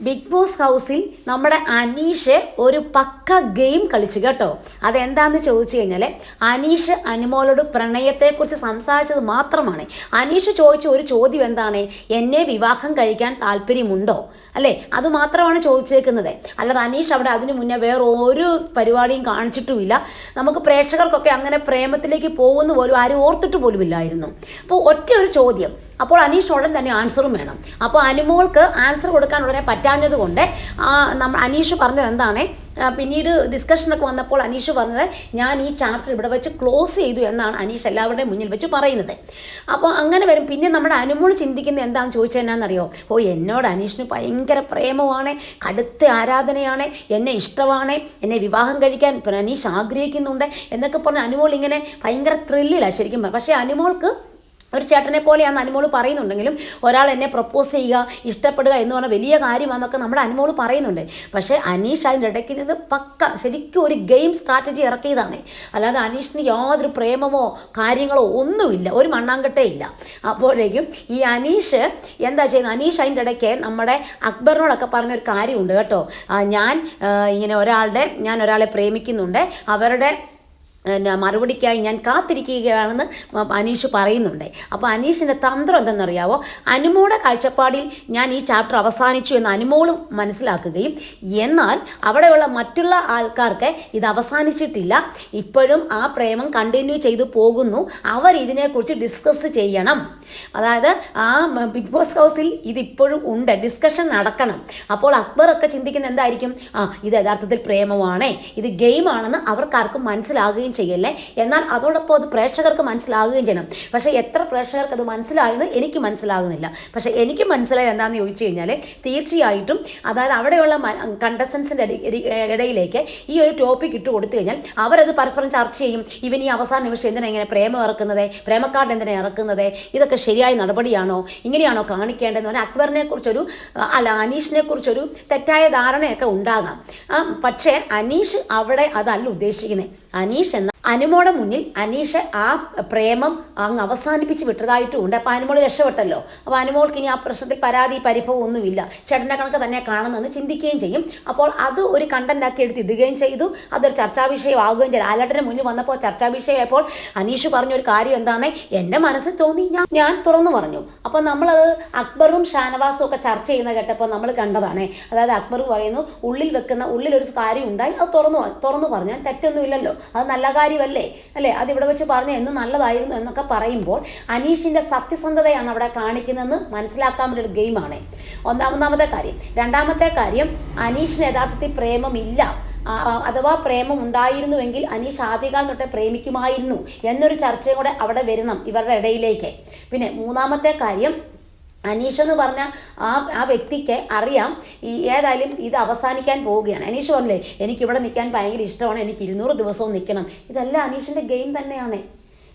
Big boss ഹൗസിൽ നമ്മുടെ അനീഷ് ഒരു പക്ക ഗെയിം കളിച്ചു കേട്ടോ. അതെന്താന്ന് ചോദിച്ചു കഴിഞ്ഞാൽ അനീഷ് അനുമോളോട് പ്രണയത്തെക്കുറിച്ച് സംസാരിച്ചത് മാത്രമാണ്. അനീഷ് ചോദിച്ച ഒരു ചോദ്യം എന്താണ്? എന്നെ വിവാഹം കഴിക്കാൻ താല്പര്യമുണ്ടോ? അല്ലേ? അത് മാത്രമാണ് ചോദിച്ചേക്കുന്നത്. അല്ലാതെ അനീഷ് അവിടെ അതിനു മുന്നേ വേറെ ഒരു പരിപാടിയും കാണിച്ചിട്ടുമില്ല. നമുക്ക് പ്രേക്ഷകർക്കൊക്കെ അങ്ങനെ പ്രേമത്തിലേക്ക് പോകുന്ന പോലും ആരും ഓർത്തിട്ട് പോലും ഇല്ലായിരുന്നു അപ്പോൾ ഒറ്റ ഒരു ചോദ്യം. അപ്പോൾ അനീഷ് ഉടൻ തന്നെ ആൻസറും വേണം. അപ്പോൾ അനുമോൾക്ക് ആൻസർ കൊടുക്കാൻ ഉടനെ പറ്റാഞ്ഞത് കൊണ്ട് നമ്മൾ അനീഷ് പറഞ്ഞത് എന്താണ്? പിന്നീട് ഡിസ്കഷനൊക്കെ വന്നപ്പോൾ അനീഷ് പറഞ്ഞത് ഞാൻ ഈ ചാപ്റ്റർ ഇവിടെ വെച്ച് ക്ലോസ് ചെയ്തു എന്നാണ് അനീഷ് എല്ലാവരുടെയും മുന്നിൽ വെച്ച് പറയുന്നത്. അപ്പോൾ അങ്ങനെ വരും. പിന്നെ നമ്മുടെ അനുമോൾ ചിന്തിക്കുന്നത് എന്താണെന്ന് ചോദിച്ചാൽ എന്നാണെന്നറിയോ? ഓ എന്നോട് അനീഷിന് ഭയങ്കര പ്രേമമാണ് കടുത്ത ആരാധനയാണ് എന്നെ ഇഷ്ടമാണ് എന്നെ വിവാഹം കഴിക്കാൻ അനീഷ് ആഗ്രഹിക്കുന്നുണ്ട് എന്നൊക്കെ പറഞ്ഞ് അനുമോൾ ഇങ്ങനെ ഭയങ്കര ത്രില്ലിലാണ് ശരിക്കും പക്ഷേ അനുമോൾക്ക് ഒരു ചേട്ടനെ പോലെയാണ് അനുമോൾ പറയുന്നുണ്ടെങ്കിലും ഒരാൾ എന്നെ പ്രപ്പോസ് ചെയ്യുക ഇഷ്ടപ്പെടുക എന്ന് പറഞ്ഞ വലിയ കാര്യമാണെന്നൊക്കെ നമ്മുടെ അനുമോൾ പറയുന്നുണ്ട്. പക്ഷേ അനീഷ് അതിന്റെ ഇടയ്ക്ക് നിന്ന് പക്ക ശരിക്കും ഒരു ഗെയിം സ്ട്രാറ്റജി ഇറക്കിയതാണ്. അല്ലാതെ അനീഷിന് യാതൊരു പ്രേമമോ കാര്യങ്ങളോ ഒന്നുമില്ല. ഒരു മണ്ണാങ്കട്ടേ ഇല്ല. അപ്പോഴേക്കും ഈ അനീഷ് എന്താ ചെയ്യുന്നത്? അനീഷ് അതിന്റെ ഇടയ്ക്ക് നമ്മുടെ അക്ബറിനോടൊക്കെ പറഞ്ഞൊരു കാര്യമുണ്ട് കേട്ടോ. ഞാൻ ഇങ്ങനെ ഒരാളുടെ ഞാൻ ഒരാളെ പ്രേമിക്കുന്നുണ്ട്. അവരുടെ മറുപടിക്കായി ഞാൻ കാത്തിരിക്കുകയാണെന്ന് അനീഷ് പറയുന്നുണ്ട്. അപ്പോൾ അനീഷിന്റെ തന്ത്രം എന്തെന്നറിയാവോ? അനുമോടെ കാഴ്ചപ്പാടിൽ ഞാൻ ഈ ചാപ്റ്റർ അവസാനിച്ചു എന്ന് അനുമോളും മനസ്സിലാക്കുകയും എന്നാൽ അവിടെയുള്ള മറ്റുള്ള ആൾക്കാർക്ക് ഇത് അവസാനിച്ചിട്ടില്ല. ഇപ്പോഴും ആ പ്രേമം കണ്ടിന്യൂ ചെയ്തു പോകുന്നു. അവർ ഇതിനെക്കുറിച്ച് ഡിസ്കസ് ചെയ്യണം. അതായത് ആ ബിഗ് ബോസ് ഹൗസിൽ ഇതിപ്പോഴും ഉണ്ട്. ഡിസ്കഷൻ നടക്കണം. അപ്പോൾ അക്ബറൊക്കെ ചിന്തിക്കുന്ന എന്തായിരിക്കും? ആ ഇത് യഥാർത്ഥത്തിൽ പ്രേമമാണേ. ഇത് ഗെയിമാണെന്ന് അവർക്കാർക്കും മനസ്സിലാകുകയും ചെയ്യല്ലേ? എന്നാൽ അതോടൊപ്പം അത് പ്രേക്ഷകർക്ക് മനസ്സിലാകുകയും ചെയ്യണം. പക്ഷേ എത്ര പ്രേക്ഷകർക്ക് അത് മനസ്സിലായെന്ന് എനിക്ക് മനസ്സിലാകുന്നില്ല. പക്ഷേ എനിക്ക് മനസ്സിലായത് എന്താണെന്ന് ചോദിച്ചു കഴിഞ്ഞാൽ തീർച്ചയായിട്ടും അതായത് അവിടെയുള്ള കണ്ടസ്റ്റൻസിന്റെ ഇടയിലേക്ക് ഈ ഒരു ടോപ്പിക് ഇട്ട് കൊടുത്തു കഴിഞ്ഞാൽ അവരത് പരസ്പരം ചർച്ച ചെയ്യും. ഇവൻ ഈ അവസാന നിമിഷം എന്തിനാ ഇങ്ങനെ പ്രേമം ഇറക്കുന്നത്? പ്രേമക്കാർഡ് എന്തിനാ ഇറക്കുന്നത്? ഇതൊക്കെ ശരിയായ നടപടിയാണോ? ഇങ്ങനെയാണോ കാണിക്കേണ്ടതെന്ന് പറഞ്ഞാൽ അക്ബറിനെ കുറിച്ചൊരു അല്ല അനീഷിനെ കുറിച്ചൊരു തെറ്റായ ധാരണയൊക്കെ ഉണ്ടാകാം. പക്ഷേ അനീഷ് അവിടെ അതല്ല ഉദ്ദേശിക്കുന്നത് അനീഷ് എന്ന അനുമോടെ മുന്നിൽ അനീഷ് ആ പ്രേമം അങ്ങ് അവസാനിപ്പിച്ച് വിട്ടതായിട്ടും ഉണ്ട് അപ്പോൾ അനുമോൾ രക്ഷപ്പെട്ടല്ലോ. അപ്പോൾ അനുമോൾക്ക് ഇനി ആ പ്രശ്നത്തിൽ പരാതി പരിഭവം ഒന്നുമില്ല. ചേട്ടന്റെ കണക്ക് തന്നെ കാണുന്നെന്ന് ചിന്തിക്കുകയും ചെയ്യും. അപ്പോൾ അത് ഒരു കണ്ടന്റ് ആക്കി എടുത്തിടുകയും ചെയ്തു. അതൊരു ചർച്ചാ വിഷയമാവുകയും ചെയ്തു. ആലട്ടിന് മുന്നിൽ വന്നപ്പോൾ ചർച്ചാ വിഷയമായപ്പോൾ അനീഷ് പറഞ്ഞ ഒരു കാര്യം എന്താണെന്ന് എന്റെ മനസ്സിൽ തോന്നി. ഞാൻ ഞാൻ തുറന്നു പറഞ്ഞു. അപ്പോൾ നമ്മളത് അക്ബറും ഷാനവാസും ഒക്കെ ചർച്ച ചെയ്യുന്ന കേട്ടപ്പോൾ നമ്മൾ കണ്ടതാണ്. അതായത് അക്ബർ പറയുന്നു ഉള്ളിൽ വെക്കുന്ന ഉള്ളിൽ ഒരു കാര്യം ഉണ്ടായി അത് തുറന്നു തുറന്നു പറഞ്ഞാൽ തെറ്റൊന്നുമില്ലല്ലോ. അത് നല്ല കാര്യമല്ലേ അല്ലേ? അത് ഇവിടെ വെച്ച് പറഞ്ഞു എന്ന് നല്ലതായിരുന്നു എന്നൊക്കെ പറയുമ്പോൾ അനീഷിന്റെ സത്യസന്ധതയാണ് അവിടെ കാണിക്കുന്നതെന്ന് മനസ്സിലാക്കാൻ ഒരു ഗെയിമാണ്. ഒന്നാമത്തെ കാര്യം. രണ്ടാമത്തെ കാര്യം അനീഷിന് യഥാർത്ഥത്തിൽ പ്രേമമില്ല. അഥവാ പ്രേമം ഉണ്ടായിരുന്നുവെങ്കിൽ അനീഷ് ആദ്യകാലം തൊട്ടേ പ്രേമിക്കുമായിരുന്നു എന്നൊരു ചർച്ചയും കൂടെ അവിടെ വരണം ഇവരുടെ ഇടയിലേക്ക്. പിന്നെ മൂന്നാമത്തെ കാര്യം അനീഷ് എന്ന് പറഞ്ഞ ആ ആ വ്യക്തിക്ക് അറിയാം ഈ ഏതായാലും ഇത് അവസാനിക്കാൻ പോവുകയാണ്. അനീഷ് പറഞ്ഞില്ലേ എനിക്ക് ഇവിടെ നിൽക്കാൻ ഭയങ്കര ഇഷ്ടമാണ് എനിക്ക് ഇരുന്നൂറ് ദിവസവും നിൽക്കണം. ഇതെല്ലാം അനീഷിന്റെ ഗെയിം തന്നെയാണ്.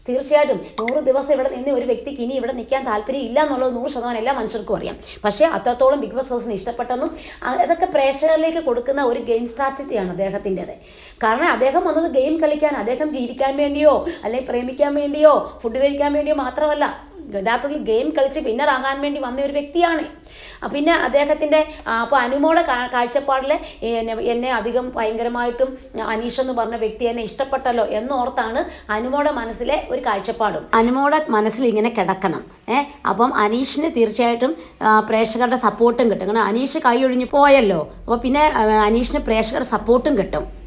തീർച്ചയായിട്ടും നൂറ് ദിവസം ഇവിടെ നിന്ന് ഒരു വ്യക്തിക്ക് ഇനി ഇവിടെ നിൽക്കാൻ താല്പര്യം ഇല്ല എന്നുള്ളത് നൂറ് ശതമാനം എല്ലാ മനുഷ്യർക്കും അറിയാം. പക്ഷേ അത്രത്തോളം ബിഗ് ബോസ് ഹൗസിന് ഇഷ്ടപ്പെട്ടെന്നും അതൊക്കെ പ്രേക്ഷകരിലേക്ക് കൊടുക്കുന്ന ഒരു ഗെയിം സ്ട്രാറ്റജിയാണ് അദ്ദേഹത്തിന്റെത്. കാരണം അദ്ദേഹം വന്നത് ഗെയിം കളിക്കാൻ അദ്ദേഹം ജീവിക്കാൻ വേണ്ടിയോ അല്ലെങ്കിൽ പ്രേമിക്കാൻ വേണ്ടിയോ ഫുഡ് കഴിക്കാൻ വേണ്ടിയോ മാത്രമല്ല. യഥാർത്ഥത്തിൽ ഗെയിം കളിച്ച് വിന്നറാകാൻ വേണ്ടി വന്ന ഒരു വ്യക്തിയാണ്. പിന്നെ അദ്ദേഹത്തിന്റെ അപ്പോൾ അനുമോടെ കാഴ്ചപ്പാടിൽ എന്നെ അധികം ഭയങ്കരമായിട്ടും അനീഷ് എന്ന് പറഞ്ഞ വ്യക്തി എന്നെ ഇഷ്ടപ്പെട്ടല്ലോ എന്നോർത്താണ് അനുമോടെ മനസ്സിലെ ഒരു കാഴ്ചപ്പാടും. അനുമോടെ മനസ്സിൽ ഇങ്ങനെ കിടക്കണം. ഏ അപ്പം അനീഷിന് തീർച്ചയായിട്ടും പ്രേക്ഷകരുടെ സപ്പോർട്ടും കിട്ടും. കാരണം അനീഷ് കൈ ഒഴിഞ്ഞു പോയല്ലോ. അപ്പോൾ പിന്നെ അനീഷിന് പ്രേക്ഷകരുടെ സപ്പോർട്ടും കിട്ടും.